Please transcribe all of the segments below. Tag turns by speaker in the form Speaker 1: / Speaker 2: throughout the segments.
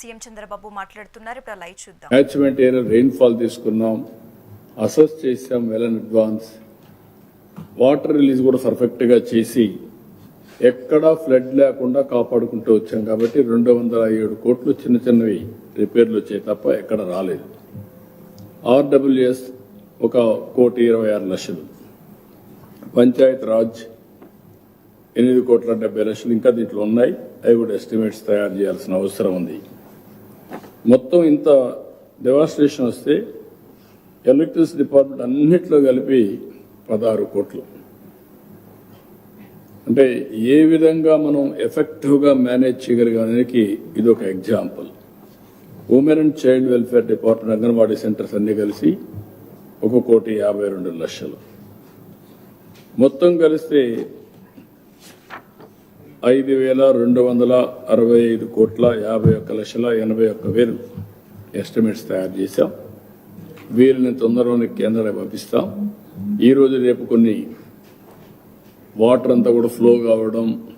Speaker 1: CM Chandrababu మాట్లాడుతున్నారు. ఇప్పుడు live చూద్దాం.
Speaker 2: క్యాచ్మెంట్ ఏరియా రెయిన్ఫాల్ తీసుకున్నాం. అసెస్ చేసాం well in advance water release కూడా పర్ఫెక్ట్గా చేసి ఎక్కడా ఫ్లడ్ లేకుండా కాపాడుకుంటూ వచ్చాం కాబట్టి రెండు వందల ఏడు కోట్లు చిన్న చిన్నవి రిపేర్లు వచ్చాయి తప్ప ఎక్కడ రాలేదు. ఆర్డబ్ల్యూఎస్ ఒక కోటి ఇరవై ఆరు లక్షలు. పంచాయత్ రాజ్ ఎనిమిది కోట్ల డెబ్బై లక్షలు ఇంకా దీంట్లో ఉన్నాయి. అవి కూడా ఎస్టిమేట్స్ తయారు చేయాల్సిన అవసరం ఉంది. మొత్తం ఇంత డెవాస్ట్రేషన్ వస్తే ఎలక్ట్రిసిటీ డిపార్ట్మెంట్ అన్నిట్లో కలిపి పదహారు కోట్లు. అంటే ఏ విధంగా మనం ఎఫెక్టివ్గా మేనేజ్ చేయగలిగానికి ఇది ఒక example women and child welfare department anganwadi centres అన్ని కలిసి ఒక కోటి యాభై రెండు లక్షలు. మొత్తం కలిస్తే ఐదు వేల రెండు వందల అరవై ఐదు కోట్ల యాభై ఒక్క లక్షల ఎనభై ఒక్క వేలు ఎస్టిమేట్స్ తయారు చేశాం. వీరిని తొందరలోనే కేంద్రానికి పంపిస్తాం. ఈరోజు రేపు కొన్ని వాటర్ అంతా కూడా ఫ్లో కావడం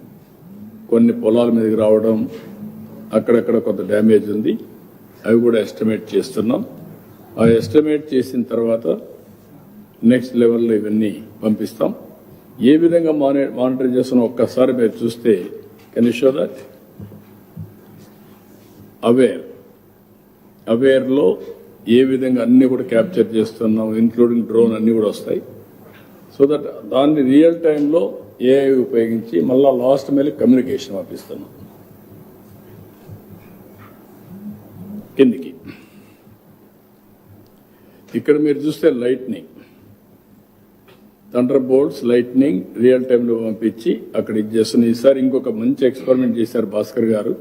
Speaker 2: కొన్ని పొలాల మీదకి రావడం అక్కడక్కడ కొంత డ్యామేజ్ ఉంది. అవి కూడా ఎస్టిమేట్ చేస్తున్నాం. ఆ ఎస్టిమేట్ చేసిన తర్వాత నెక్స్ట్ లెవెల్లో ఇవన్నీ పంపిస్తాం. ఏ విధంగా మాని మానిటర్ చేస్తున్నా ఒక్కసారి మీరు చూస్తే కెన్ షో దట్ అవేర్ అవేర్లో ఏ విధంగా అన్నీ కూడా క్యాప్చర్ చేస్తున్నాం ఇంక్లూడింగ్ డ్రోన్ అన్నీ కూడా వస్తాయి. సో దట్ దాన్ని రియల్ టైంలో ఏఐ ఉపయోగించి మళ్ళా లాస్ట్ మేలు కమ్యూనికేషన్ పంపిస్తున్నాం. కిందికి. ఇక్కడ మీరు చూస్తే lightning thunder bolts lightning real టైంలో పంపించి అక్కడ ఇది చేస్తున్నాం ఈసారి ఇంకొక మంచి ఎక్స్పెరిమెంట్ చేశారు భాస్కర్ గారు.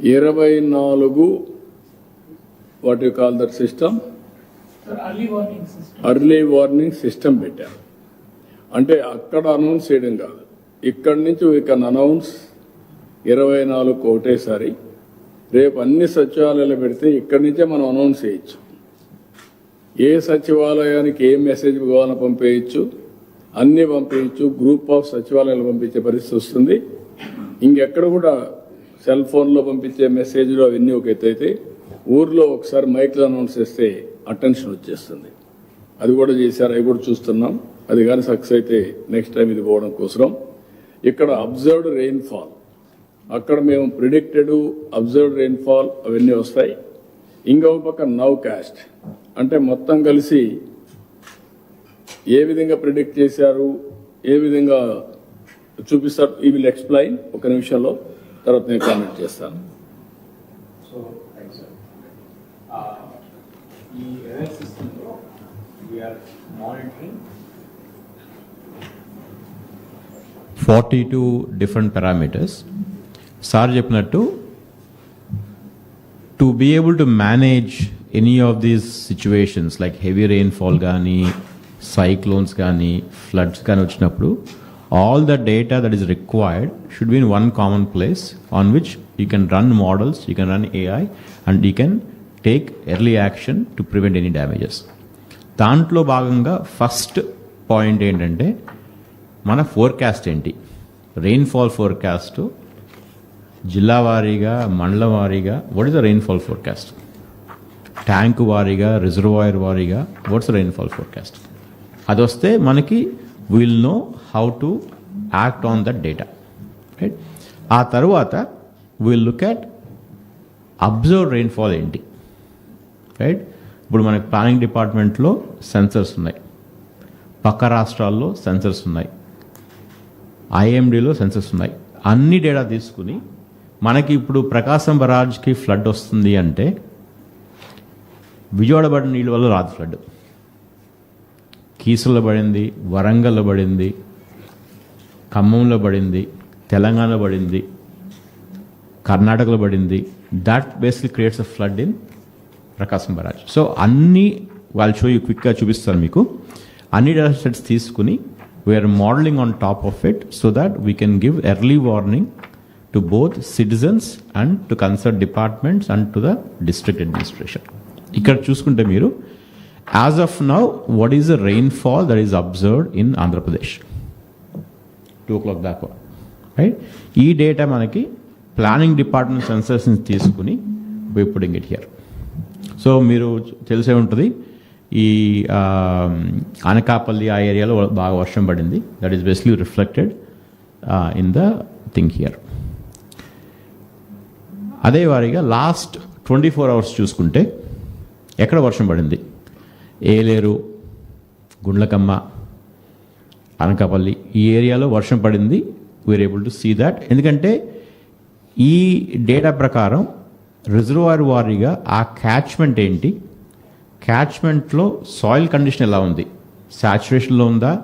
Speaker 2: ఇరవై నాలుగు what you call that system
Speaker 3: Sir, early warning system.
Speaker 2: Early warning system పెట్టారు. అంటే అక్కడ అనౌన్స్ చేయడం కాదు. ఇక్కడి నుంచి వీ కెన్ అనౌన్స్ ఇరవై నాలుగు ఒకటేసారి. రేపు అన్ని సచివాలయాలు పెడితే ఇక్కడి నుంచే మనం అనౌన్స్ చేయొచ్చు. ఏ సచివాలయానికి ఏ మెసేజ్ కావాలని పంపేయచ్చు? అన్నీ పంపేయచ్చు. గ్రూప్ ఆఫ్ సచివాలయాలు పంపించే పరిస్థితి వస్తుంది. ఇంకెక్కడ కూడా సెల్ ఫోన్లో పంపించే మెసేజ్లు అవన్నీ ఒక ఎత్తైతే అయితే ఊర్లో ఒకసారి మైక్లో అనౌన్స్ చేస్తే అటెన్షన్ వచ్చేస్తుంది. అది కూడా చేశారు అవి కూడా చూస్తున్నాం. అది కానీ సక్సెస్ అయితే నెక్స్ట్ టైం ఇది పోవడం కోసం ఇక్కడ అబ్జర్వ్డ్ రెయిన్ఫాల్ అక్కడ మేము ప్రిడిక్టెడ్ అబ్జర్వ్డ్ రెయిన్ఫాల్ అవన్నీ వస్తాయి. ఇంకొక పక్క నవ్ కాస్ట్ అంటే మొత్తం కలిసి ఏ విధంగా ప్రిడిక్ట్ చేశారు ఏ విధంగా చూపిస్తారు ఈ విల్ ఎక్స్ప్లెయిన్ ఒక నిమిషంలో తర్వాత నేను కామెంట్ చేస్తాను.
Speaker 4: Monitoring
Speaker 5: forty two different parameters. Sir చెప్పినట్టు to be able to manage any of these situations like heavy rainfall కానీ సైక్లోన్స్ కానీ ఫ్లడ్స్ కానీ వచ్చినప్పుడు all the data that is required should be in one common place on which you can run models you can run AI and you can take early action to prevent any damages దాంట్లో భాగంగా first point ఏంటంటే మన forecast ఏంటి? Rainfall forecast జిల్లా వారీగా మండలం వారీగా what is the rainfall forecast tank వారీగా రిజర్వాయర్ వారీగా వాట్స్ రెయిన్ఫాల్ ఫోర్కాస్ట్ అది వస్తే మనకి will know how to act on that data right ఆ తర్వాత will look at observe rainfall ఏంటి? రైట్ ఇప్పుడు మనకి ప్లానింగ్ డిపార్ట్మెంట్లో సెన్సర్స్ ఉన్నాయి. పక్క రాష్ట్రాల్లో సెన్సర్స్ ఉన్నాయి. ఐఎండిలో సెన్సర్స్ ఉన్నాయి. అన్ని డేటా తీసుకుని మనకి ఇప్పుడు ప్రకాశం బరాజ్కి ఫ్లడ్ వస్తుంది అంటే విజయవాడ పడిన నీళ్ళ వల్ల రాదు ఫ్లడ్. కీసులో పడింది వరంగల్లో పడింది ఖమ్మంలో పడింది తెలంగాణలో పడింది కర్ణాటకలో పడింది. That basically creates a flood in Prakasam barrage. So అన్ని వాళ్ళు షో యూ క్విక్గా చూపిస్తారు మీకు. అన్ని డేటా సెట్స్ తీసుకుని we are modelling on top of it so that we can give early warning to both citizens and to concerned departments and to the district administration ఇక్కడ చూసుకుంటే మీరు as of now what is the rainfall that is observed in Andhra Pradesh two o'clock దాకా right ఈ data మనకి planning department sensors తీసుకుని we putting it here so మీరు తెలిసే ఉంటుంది ఈ అనకాపల్లి ఆ ఏరియాలో బాగా వర్షం పడింది. That is best reflected in the thing here అదే వారిగా లాస్ట్ ట్వంటీ ఫోర్ అవర్స్ చూసుకుంటే ఎక్కడ వర్షం పడింది? ఏలేరు గుండ్లకమ్మ అనకాపల్లి ఈ ఏరియాలో వర్షం పడింది. We're able to see that ఎందుకంటే ఈ డేటా ప్రకారం రిజర్వాయర్ వారీగా ఆ క్యాచ్మెంట్ ఏంటి? క్యాచ్మెంట్లో సాయిల్ కండిషన్ ఎలా ఉంది? సాచురేషన్లో ఉందా?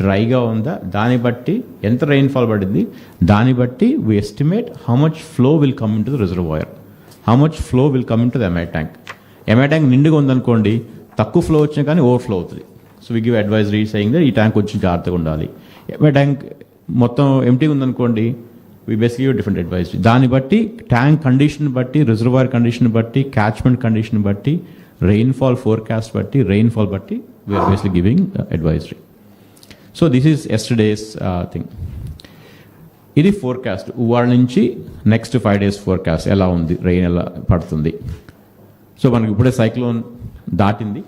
Speaker 5: డ్రైగా ఉందా? దాన్ని బట్టి ఎంత రెయిన్ఫాల్ పడింది? దాన్ని బట్టి we estimate how much flow will come into the reservoir how much flow will come into the MI tank MI tank నిండుగా ఉందనుకోండి తక్కువ ఫ్లో వచ్చినా కానీ ఓవర్ఫ్లో అవుతుంది. So we give advisory saying ఈ ట్యాంక్ కొంచెం జాగ్రత్తగా ఉండాలి. ఎంఐ ట్యాంక్ మొత్తం ఎంటీగా ఉందనుకోండి వి బేసిక్లీ డిఫరెంట్ అడ్వైజరీ దాన్ని బట్టి ట్యాంక్ కండిషన్ బట్టి రిజర్వాయర్ కండిషన్ బట్టి క్యాచ్మెంట్ కండిషన్ బట్టి రెయిన్ఫాల్ ఫోర్కాస్ట్ బట్టి రెయిన్ఫాల్ బట్టి we're basic giving advisory so this is yesterday's thing ఇది ఫోర్కాస్ట్ వాళ్ళ నుంచి నెక్స్ట్ ఫైవ్ డేస్ ఫోర్కాస్ట్ ఎలా ఉంది? రెయిన్ ఎలా పడుతుంది? సో మనకి ఇప్పుడే సైక్లోన్ దాటింది.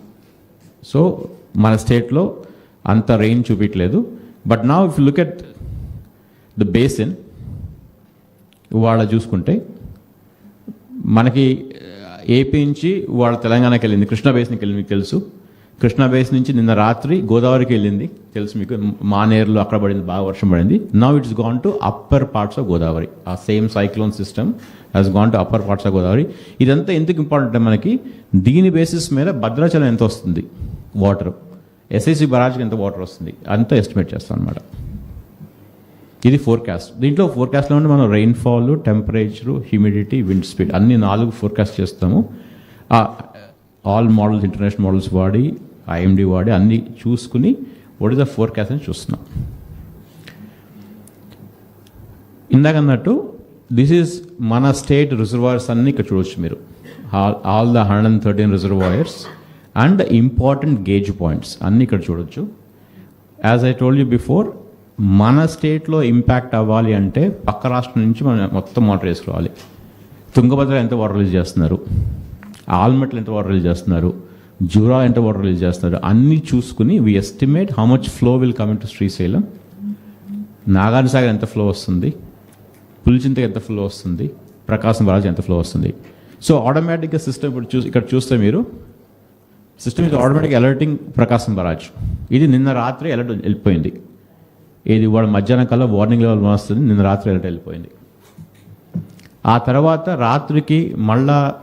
Speaker 5: సో మన స్టేట్లో అంత రెయిన్ చూపించలేదు బట్ నా if look at the basin వాళ్ళ చూసుకుంటే మనకి uh, ఏపీ నుంచి వాళ్ళ తెలంగాణకి వెళ్ళింది. కృష్ణా బేసిన్కి వెళ్ళింది మీకు తెలుసు. కృష్ణా బేస్ నుంచి నిన్న రాత్రి గోదావరికి వెళ్ళింది. తెలుసు మీకు మానేరులో అక్కడ పడింది బాగా వర్షం పడింది. Now it's gone to upper parts of Godavari ఆ same cyclone system has gone to upper parts of Godavari ఇదంతా ఎందుకు ఇంపార్టెంట్ అంటే మనకి దీని బేసిస్ మీద భద్రాచలం ఎంత వస్తుంది? వాటర్ ఎస్ఐసి బరాజ్కి ఎంత వాటర్ వస్తుంది? అంతా ఎస్టిమేట్ చేస్తాం అనమాట ఇది ఫోర్కాస్ట్ దీంట్లో ఫోర్కాస్ట్లో ఉంటే మనం rainfall temperature humidity wind speed అన్ని నాలుగు ఫోర్కాస్ట్ చేస్తాము. ఆల్ మోడల్స్ ఇంటర్నేషనల్ మోడల్స్ వాడి ఐఎండి వాడి అన్ని చూసుకుని వాట్ ఇస్ ద ఫోర్కాస్ట్ అని చూస్తున్నాం. ఇందాక అన్నట్టు దిస్ ఈజ్ మన స్టేట్ రిజర్వాయర్స్ అన్నీ ఇక్కడ చూడొచ్చు మీరు. All the hundred and thirteen reservoirs and important gauge points అన్నీ ఇక్కడ చూడొచ్చు. As I told you before మన స్టేట్లో ఇంపాక్ట్ అవ్వాలి అంటే పక్క రాష్ట్రం నుంచి మనం మొత్తం వాటర్ వేసుకోవాలి. తుంగభద్ర ఎంత వాటర్ రిలీజ్ చేస్తున్నారు? ఆల్మెట్లు ఎంత వాటర్ రిలీజ్ చేస్తున్నారు? జూరా ఎంత వాటర్ రిలీజ్ చేస్తున్నారు అన్నీ చూసుకుని we estimate how much flow will come to Srisailam Nagarjuna Sagar ఎంత ఫ్లో వస్తుంది? పులిచింతకి ఎంత ఫ్లో వస్తుంది? ప్రకాశం బాలాజీ ఎంత ఫ్లో వస్తుంది? సో ఆటోమేటిక్గా సిస్టమ్ ఇప్పుడు చూ ఇక్కడ చూస్తే మీరు సిస్టమ్ ఇది ఆటోమేటిక్ అలర్టింగ్ ప్రకాశం బరాజ్ ఇది నిన్న రాత్రి అలర్ట్ వెళ్ళిపోయింది. ఇది వాడు మధ్యాహ్నం కల్లా వార్నింగ్ లెవెల్ వస్తుంది నిన్న రాత్రి అలర్ట్ వెళ్ళిపోయింది. ఆ తర్వాత రాత్రికి మళ్ళా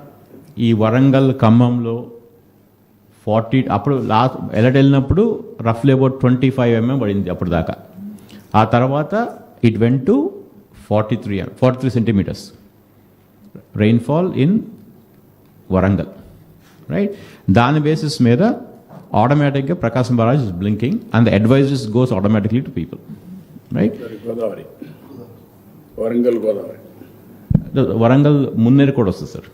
Speaker 5: ఈ వరంగల్ ఖమ్మంలో ఫార్టీ అప్పుడు లాస్ట్ ఎలర్ట్ వెళ్ళినప్పుడు రఫ్లీ అబౌట్ ట్వంటీ ఫైవ్ ఎంఎం పడింది అప్పుడు దాకా. ఆ తర్వాత it went to forty three forty three centimetres. Rainfall in Warangal right దాని బేసిస్ మీద ఆటోమేటిక్గా Prakasam barrage is blinking and the advises goes automatically to people right
Speaker 2: Godavari Warangal Godavari
Speaker 5: Warangal Munneru కూడా వస్తుంది సార్.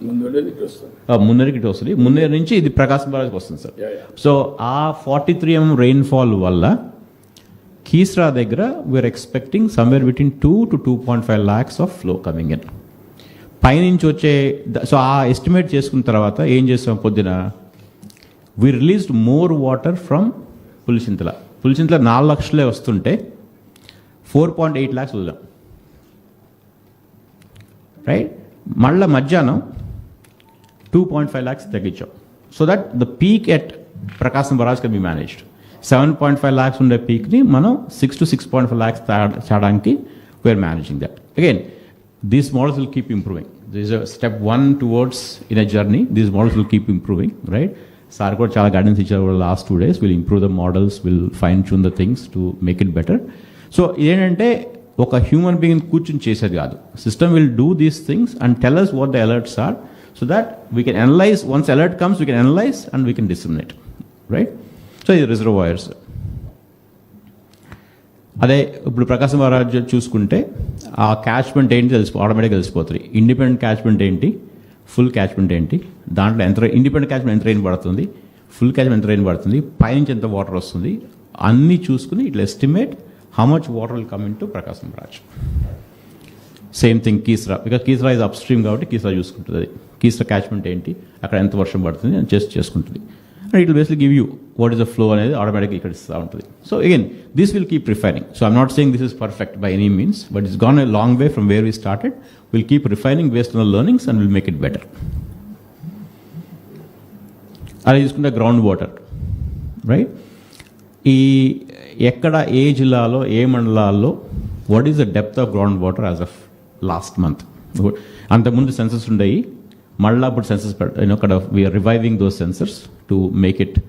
Speaker 5: మున్నేరుకి ఇటు వస్తుంది. మున్నేరు నుంచి ఇది ప్రకాశం బరాజ్కి వస్తుంది సార్. సో ఆ ఫార్టీ త్రీ ఎంఎం రెయిన్ఫాల్ వల్ల కీస్రా దగ్గర we're expecting somewhere between two to two point five lakhs of flow coming in పైనుంచి వచ్చే సో ఆ ఎస్టిమేట్ చేసుకున్న తర్వాత ఏం చేస్తాం పొద్దున? We released more water from Pulichintala Pulichintala నాలుగు లక్షలే వస్తుంటే ఫోర్ పాయింట్ ఎయిట్ ల్యాక్స్ వదిలాం. రైట్ మళ్ళీ మధ్యాహ్నం two point five lakhs తగ్గించాం. So that the peak at Prakasam barrage can be managed seven point five lakhs ఉండే పీక్ని మనం six to six point five lakhs చేయడానికి we're managing that again these models will keep improving this step one towards in a journey these models will keep improving right sir కూడా చాలా guidance ఇచ్చారు last two days will improve the models will fine tune the things to make it better so ఏంటంటే ఒక human being కూర్చుని చేసేది కాదు. System will do these things and tellers us what the alerts are so that we can analyse once alert comes we can analyse and we can discriminate right so ఇది reservoirs అదే ఇప్పుడు ప్రకాశం మహారాజ్ చూసుకుంటే ఆ catchment ఏంటి తెలిసి ఆటోమేటిక్గా తెలిసిపోతుంది. Independent catchment ఏంటి? ఫుల్ క్యాచ్మెంట్ ఏంటి? దాంట్లో ఎంత ఇండిపెండెంట్ క్యాచ్మెంట్ ఎంత రెయిన్ పడుతుంది? ఫుల్ క్యాచ్మెంట్ ఎంత రైన్ పడుతుంది? పైనుంచి ఎంత వాటర్ వస్తుంది? అన్నీ చూసుకుని ఇట్లా estimate how much water will come into Prakasam barrage same thing Keesara because Keesara is upstream కాబట్టి కీస్రా చూసుకుంటుంది అది కీస్రా క్యాచ్మెంట్ ఏంటి? అక్కడ ఎంత వర్షం పడుతుంది అని జస్ట్ చేసుకుంటుంది. And it basic give you what is the flow అనేది ఆటోమేటిక్గా ఇక్కడ ఇస్తూ ఉంటుంది. So again this will keep refining so I'm not saying this is perfect by any means but it's gone a long way from where we started will keep refining based on learnings and will make it better అలా చూసుకుంటే ground water right ఈ ఎక్కడ ఏ జిల్లాలో ఏ మండలాల్లో what is the depth of ground water as of last month అంతకుముందు sensors ఉండేవి మళ్ళీ అప్పుడు సెన్సెస్ ఇక్కడ we're reviving those sensors to make it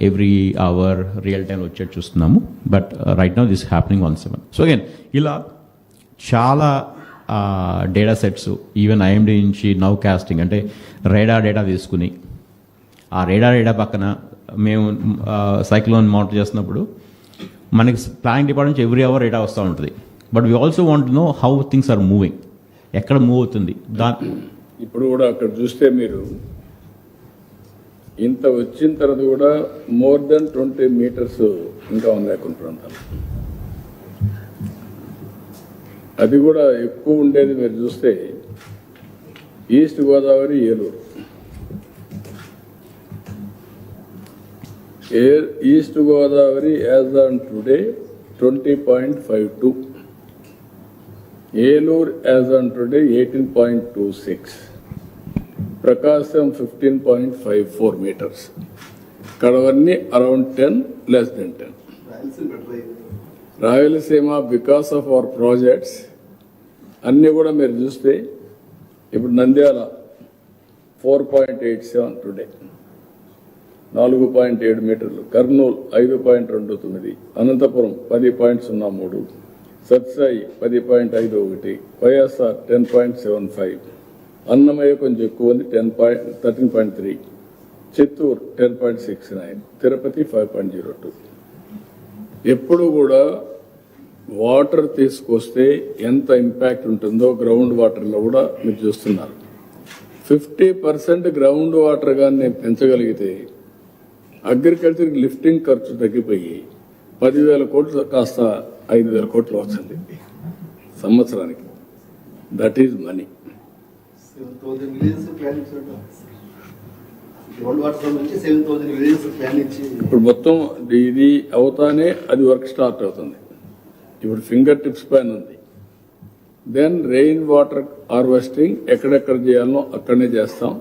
Speaker 5: every hour real time వచ్చేది చూస్తున్నాము. But right now this happening one seven so again ఇలా చాలా data sets even IMD నుంచి నౌ కాస్టింగ్ అంటే రేడా డేటా తీసుకుని ఆ రేడా డేటా పక్కన మేము సైక్లోన్ మానిటర్ చేస్తున్నప్పుడు మనకి ప్లానింగ్ డిపార్ట్మెంట్ నుంచి ఎవ్రీ అవర్ డేటా వస్తూ ఉంటుంది. But we also want know how things are moving ఎక్కడ మూవ్ అవుతుంది. దా
Speaker 2: ఇప్పుడు కూడా అక్కడ చూస్తే మీరు ఇంత వచ్చిన తర్వాత కూడా మోర్ దెన్ ట్వంటీ మీటర్స్ ఇంకా ఉన్నాయి అక్కడ ప్రాంతాలు. అది కూడా ఎక్కువ ఉండేది మీరు చూస్తే east Godavari Eluru air east Godavari as on today twenty point five two Eluru as on today eighteen point two six Prakasam fifteen point five four meters కడవన్నీ around ten less than ten Rayalaseema because of our projects అన్నీ కూడా మీరు చూస్తే ఇప్పుడు Nandyal four point eight seven today నాలుగు point ఏడు మీటర్లు కర్నూలు ఐదు point రెండు తొమ్మిది అనంతపురం పది పాయింట్ సున్నా మూడు సత్సాయి పది పాయింట్ ఐదు ఒకటి YSR ten point seven five Annamayya కొంచెం ఎక్కువ ఉంది ten point thirteen point three Chittoor ten point six nine Tirupati five point zero two. ఎప్పుడు కూడా వాటర్ తీసుకొస్తే ఎంత ఇంపాక్ట్ ఉంటుందో గ్రౌండ్ వాటర్లో కూడా మీరు చూస్తున్నారు. ఫిఫ్టీ పర్సెంట్ గ్రౌండ్ వాటర్ కానీ నేను పెంచగలిగితే అగ్రికల్చర్ లిఫ్టింగ్ ఖర్చు తగ్గిపోయి పదివేల కోట్లు కాస్త ఐదు వేల కోట్లు వస్తుంది సంవత్సరానికి. దట్ ఈజ్ మనీ ఇప్పుడు మొత్తం ఇది అవుతానే అది వర్క్ స్టార్ట్ అవుతుంది. ఇప్పుడు ఫింగర్ టిప్స్ పైన ఉంది. దెన్ రెయిన్ వాటర్ హార్వెస్టింగ్ ఎక్కడెక్కడ చేయాలనో అక్కడనే చేస్తాం.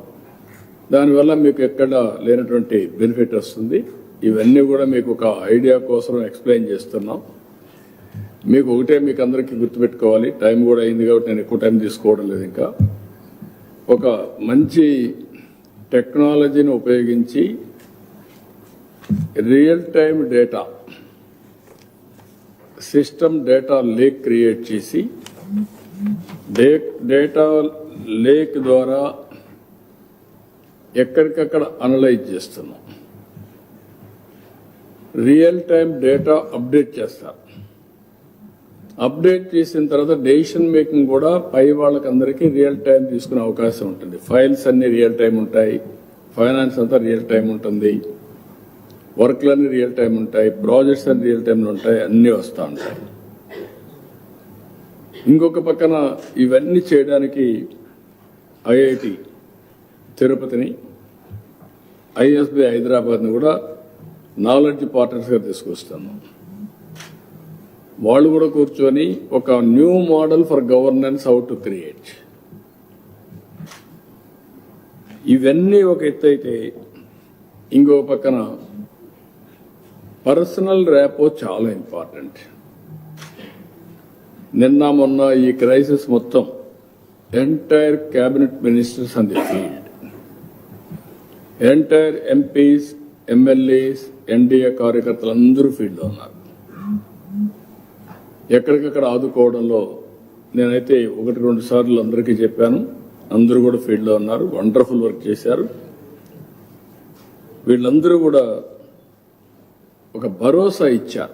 Speaker 2: దానివల్ల మీకు ఎక్కడ లేనటువంటి బెనిఫిట్ వస్తుంది? ఇవన్నీ కూడా మీకు ఒక ఐడియా కోసం ఎక్స్ప్లెయిన్ చేస్తున్నాం. మీకు ఒకటే మీకు అందరికీ గుర్తుపెట్టుకోవాలి. టైం కూడా అయింది కాబట్టి నేను ఎక్కువ టైం తీసుకోవడం లేదు ఇంకా. ఒక మంచి టెక్నాలజీని ఉపయోగించి real time data system data lake create చేసి డేటా లేక్ ద్వారా ఎక్కడికక్కడ అనలైజ్ చేస్తున్నాం. రియల్ టైం డేటా అప్డేట్ చేస్తారు. అప్డేట్ చేసిన తర్వాత డెసిషన్ మేకింగ్ కూడా పై వాళ్ళకందరికీ రియల్ టైం తీసుకునే అవకాశం ఉంటుంది. ఫైల్స్ అన్ని రియల్ టైం ఉంటాయి. ఫైనాన్స్ అంతా రియల్ టైం ఉంటుంది. వర్క్లన్నీ రియల్ టైం ఉంటాయి. ప్రాజెక్ట్స్ అన్ని రియల్ టైంలో ఉంటాయి. అన్నీ వస్తూ ఉంటాయి. ఇంకొక పక్కన ఇవన్నీ చేయడానికి ఐఐటి తిరుపతిని ఐఎస్బి హైదరాబాద్ని కూడా నాలెడ్జ్ పార్ట్నర్స్గా తీసుకొస్తాను. వాళ్ళు కూడా కూర్చొని ఒక new model for governance how to create. ఇవన్నీ ఒక ఎత్తు అయితే ఇంకో పక్కన పర్సనల్ ర్యాపో చాలా ఇంపార్టెంట్. నిన్న మొన్న ఈ క్రైసిస్ మొత్తం ఎంటైర్ క్యాబినెట్ మినిస్టర్స్ అని the field entire MPs MLAs NDA కార్యకర్తలు అందరూ ఫీల్డ్లో ఉన్నారు. ఎక్కడికక్కడ ఆదుకోవడంలో నేనైతే ఒకటి రెండు సార్లు అందరికీ చెప్పాను. అందరూ కూడా ఫీల్డ్లో ఉన్నారు. వండర్ఫుల్ వర్క్ చేశారు. వీళ్ళందరూ కూడా ఒక భరోసా ఇచ్చారు.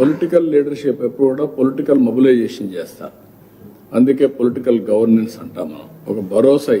Speaker 2: పొలిటికల్ లీడర్షిప్ ఎప్పుడు కూడా పొలిటికల్ మొబిలైజేషన్ చేస్తారు. అందుకే పొలిటికల్ గవర్నెన్స్ అంటాం మనం. ఒక భరోసా